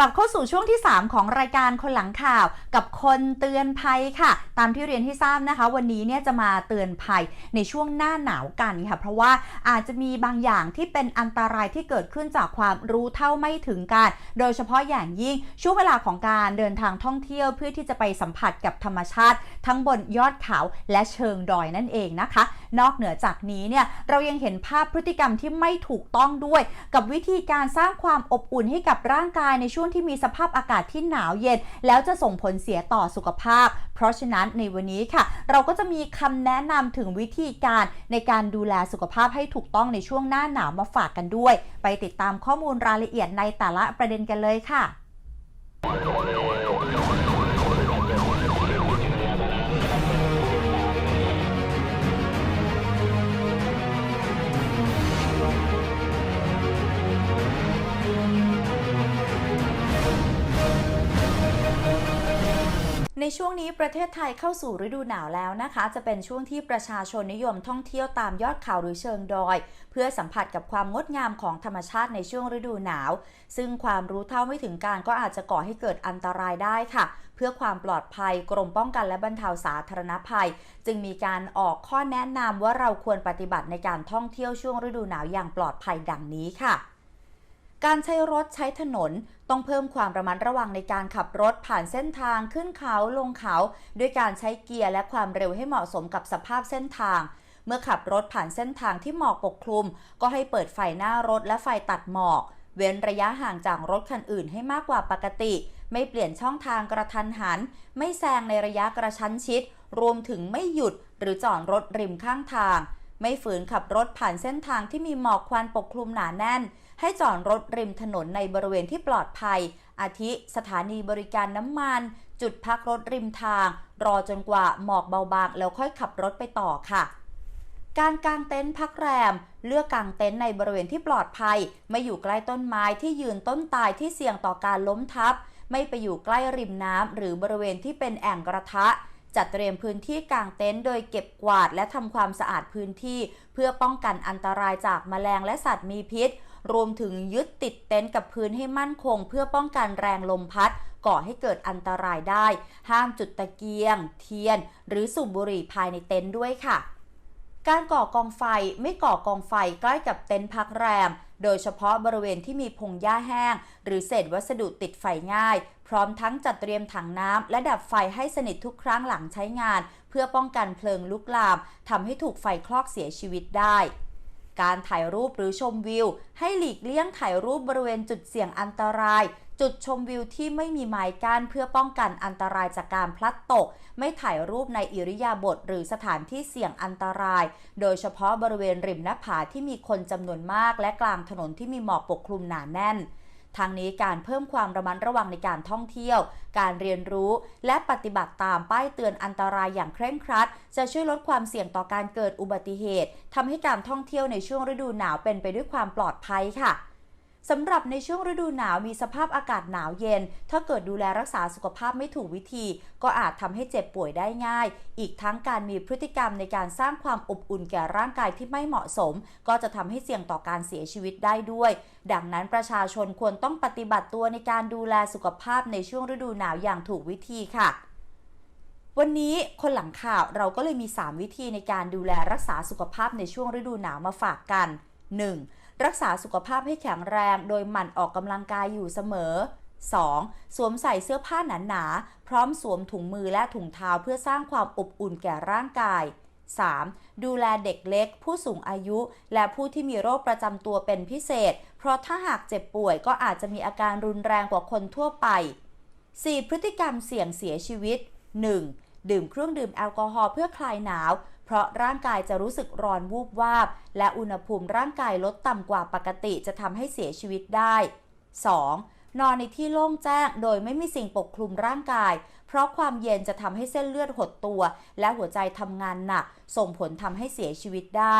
ลับเข้าสู่ช่วงที่ 3 ของรายการคนหลังข่าวกับคนเตือนภัยค่ะ ตามที่เรียนที่ทราบนะคะ วันนี้เนี่ยจะมาเตือนภัยในช่วงหน้าหนาวกันค่ะ เพราะว่าอาจจะมีบางอย่างที่เป็นอันตรายที่เกิดขึ้นจากความรู้เท่าไม่ถึงการ โดยเฉพาะอย่างยิ่งช่วงเวลาของการเดินทางท่องเที่ยวเพื่อที่จะไปสัมผัสกับธรรมชาติ ทั้งบนยอดเขาและเชิงดอยนั่นเองนะคะ นอกเหนือจากนี้เนี่ยเรายังเห็นภาพพฤติกรรมที่ไม่ถูกต้องด้วย กับวิธีการสร้างความอบอุ่นให้กับร่างกายในช่วงที่มีสภาพอากาศที่หนาวเย็น แล้วจะส่งผลเสียต่อสุขภาพ เพราะฉะนั้นในวันนี้ค่ะ เราก็จะมีคำแนะนำถึงวิธีการในการดูแลสุขภาพให้ถูกต้องในช่วงหน้าหนาวมาฝากกันด้วย ไปติดตามข้อมูลรายละเอียดในแต่ละประเด็นกันเลยค่ะ ในช่วงนี้ประเทศไทยเข้าสู่ฤดูหนาวแล้วนะคะ จะเป็นช่วงที่ประชาชนนิยมท่องเที่ยวตามยอดเขาหรือเชิงดอย เพื่อสัมผัสกับความงดงามของธรรมชาติในช่วงฤดูหนาว ซึ่งความรู้เท่าไม่ถึงการก็อาจจะก่อให้เกิดอันตรายได้ค่ะ เพื่อความปลอดภัยกรมป้องกันและบรรเทาสาธารณภัย จึงมีการออกข้อแนะนำว่าเราควรปฏิบัติในการท่องเที่ยวช่วงฤดูหนาวอย่างปลอดภัยดังนี้ค่ะ การใช้รถใช้ถนนต้องเพิ่มความระมัดระวังในการขับรถผ่านเส้นทางขึ้นเขาลงเขา ด้วยการใช้เกียร์และความเร็วให้เหมาะสมกับสภาพเส้นทาง เมื่อขับรถผ่านเส้นทางที่หมอกปกคลุม ก็ให้เปิดไฟหน้ารถและไฟตัดหมอก เว้นระยะห่างจากรถคันอื่นให้มากกว่าปกติ ไม่เปลี่ยนช่องทางกระทันหัน ไม่แซงในระยะกระชั้นชิด รวมถึงไม่หยุดหรือจอดรถริมข้างทาง ไม่ฝืนขับรถผ่านเส้นทางที่มีหมอกควันปกคลุมหนาแน่น ให้จอดรถริมถนนในบริเวณที่ปลอดภัย อาทิสถานีบริการน้ำมัน จุดพักรถริมทาง รอจนกว่าหมอกเบาบางแล้วค่อยขับรถไปต่อค่ะการกางเต็นท์พักแรม เลือกกางเต็นท์ในบริเวณที่ปลอดภัย ไม่อยู่ใกล้ต้นไม้ที่ยืนต้นตายที่เสี่ยงต่อการล้มทับ ไม่ไปอยู่ใกล้ริมน้ำหรือบริเวณที่เป็นแอ่งกระทะ จัดเตรียมพื้นที่กางเต็นท์โดยเก็บกวาดและทำความสะอาดพื้นที่ เพื่อป้องกันอันตรายจากแมลงและสัตว์มีพิษ รวมถึงยึดติดเต็นท์กับพื้นให้มั่นคง เพื่อป้องกันแรงลมพัด ก่อให้เกิดอันตรายได้ ห้ามจุดตะเกียง เทียน หรือสูบบุหรี่ภายในเต็นท์ด้วยค่ะการก่อกองไฟไม่ก่อกองไฟใกล้กับเต็นท์พักแรม โดยเฉพาะบริเวณที่มีพงหญ้าแห้ง หรือเศษวัสดุติดไฟง่าย พร้อมทั้งจัดเตรียมถังน้ำและดับไฟให้สนิททุกครั้งหลังใช้งาน เพื่อป้องกันเพลิงลุกลามทำให้ถูกไฟคลอกเสียชีวิตได้ การถ่ายรูปหรือชมวิว ให้หลีกเลี่ยงถ่ายรูปบริเวณจุดเสี่ยงอันตราย จุดชมวิวที่ไม่มีไม้กั้นเพื่อป้องกันอันตรายจากการพลัดตก ไม่ถ่ายรูปในอิริยาบถหรือสถานที่เสี่ยงอันตราย โดยเฉพาะบริเวณริมหน้าผาที่มีคนจำนวนมาก และกลางถนนที่มีหมอกปกคลุมหนาแน่น ทางนี้การเพิ่มความระมัดระวังในการท่องเที่ยว การเรียนรู้ และปฏิบัติตามป้ายเตือนอันตรายอย่างเคร่งครัด จะช่วยลดความเสี่ยงต่อการเกิดอุบัติเหตุทำให้การท่องเที่ยวในช่วงฤดูหนาวเป็นไปด้วยความปลอดภัยค่ะ สำหรับในช่วงฤดูหนาวมีสภาพอากาศหนาวเย็น ถ้าเกิดดูแลรักษาสุขภาพไม่ถูกวิธี ก็อาจทำให้เจ็บป่วยได้ง่าย อีกทั้งการมีพฤติกรรมในการสร้างความอบอุ่นแก่ร่างกายที่ไม่เหมาะสม ก็จะทำให้เสี่ยงต่อการเสียชีวิตได้ด้วย ดังนั้นประชาชนควรต้องปฏิบัติตัวในการดูแลสุขภาพในช่วงฤดูหนาวอย่างถูกวิธีค่ะวันนี้คนหลังข่าวเราก็เลยมี 3 วิธีในการดูแลรักษาสุขภาพในช่วงฤดูหนาวมาฝากกัน 1. รักษาสุขภาพให้แข็งแรงโดยหมั่นออกกำลังกายอยู่เสมอ 2. สวมใส่เสื้อผ้าหนาๆ พร้อมสวมถุงมือและถุงเท้าเพื่อสร้างความอบอุ่นแก่ร่างกาย 3. ดูแลเด็กเล็ก ผู้สูงอายุ และผู้ที่มีโรคประจำตัวเป็นพิเศษ เพราะถ้าหากเจ็บป่วยก็อาจจะมีอาการรุนแรงกว่าคนทั่วไป 4. พฤติกรรมเสี่ยงเสียชีวิต 1. ดื่มเครื่องดื่มแอลกอฮอล์เพื่อคลายหนาว เพราะร่างกายจะรู้สึกร้อนวูบวาบ และอุณหภูมิร่างกายลดต่ำกว่าปกติจะทำให้เสียชีวิตได้ 2. นอนในที่โล่งแจ้งโดยไม่มีสิ่งปกคลุมร่างกาย เพราะความเย็นจะทำให้เส้นเลือดหดตัว และหัวใจทำงานหนัก ส่งผลทำให้เสียชีวิตได้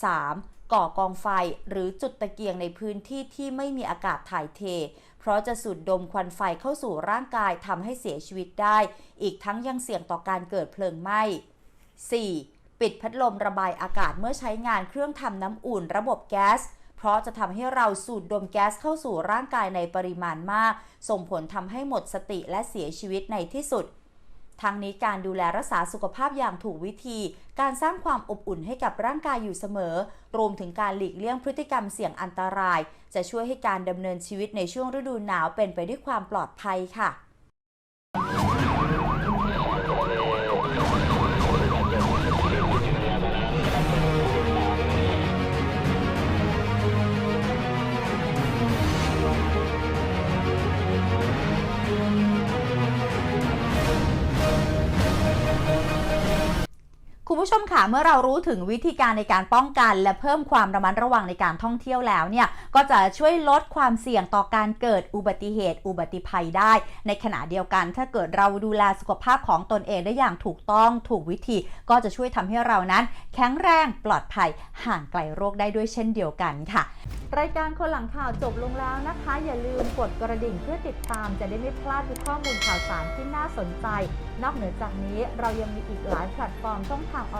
3. ก่อกองไฟหรือจุดตะเกียงในพื้นที่ที่ไม่มีอากาศถ่ายเท เพราะจะสูดดมควันไฟเข้าสู่ร่างกายทำให้เสียชีวิตได้ อีกทั้งยังเสี่ยงต่อการเกิดเพลิงไหม้ 4. ปิดพัดลมระบายอากาศเมื่อใช้งานเครื่องทำน้ำอุ่นระบบแก๊ส เพราะจะทำให้เราสูดดมแก๊สเข้าสู่ร่างกายในปริมาณมาก ส่งผลทำให้หมดสติและเสียชีวิตในที่สุดทั้งนี้การดูแลรักษาสุขภาพอย่างถูกวิธี การสร้างความอบอุ่นให้กับร่างกายอยู่เสมอ รวมถึงการหลีกเลี่ยงพฤติกรรมเสี่ยงอันตราย จะช่วยให้การดำเนินชีวิตในช่วงฤดูหนาวเป็นไปด้วยความปลอดภัยค่ะ ผู้ชมค่ะเมื่อเรารู้ถึงวิธีการในการป้องกัน และเพิ่มความระมัดระวังในการท่องเที่ยวแล้วเนี่ยก็จะช่วยลดความเสี่ยงต่อการเกิดอุบัติเหตุ อุบัติภัยได้ ในขณะเดียวกัน ถ้าเกิดเราดูแลสุขภาพของตนเองได้อย่างถูกต้องถูกวิธี ก็จะช่วยทำให้เรานั้น แข็งแรงปลอดภัยห่างไกลโรคได้ด้วยเช่นเดียวกันค่ะ รายการคนหลังข่าวจบลงแล้วนะคะ อย่าลืมกดกระดิ่งเพื่อติดตาม จะได้ไม่พลาดทุกข้อมูลข่าวสารที่น่าสนใจ นอกเหนือจากนี้เรายังมีอีกหลายแพลตฟอร์มช่องทางอ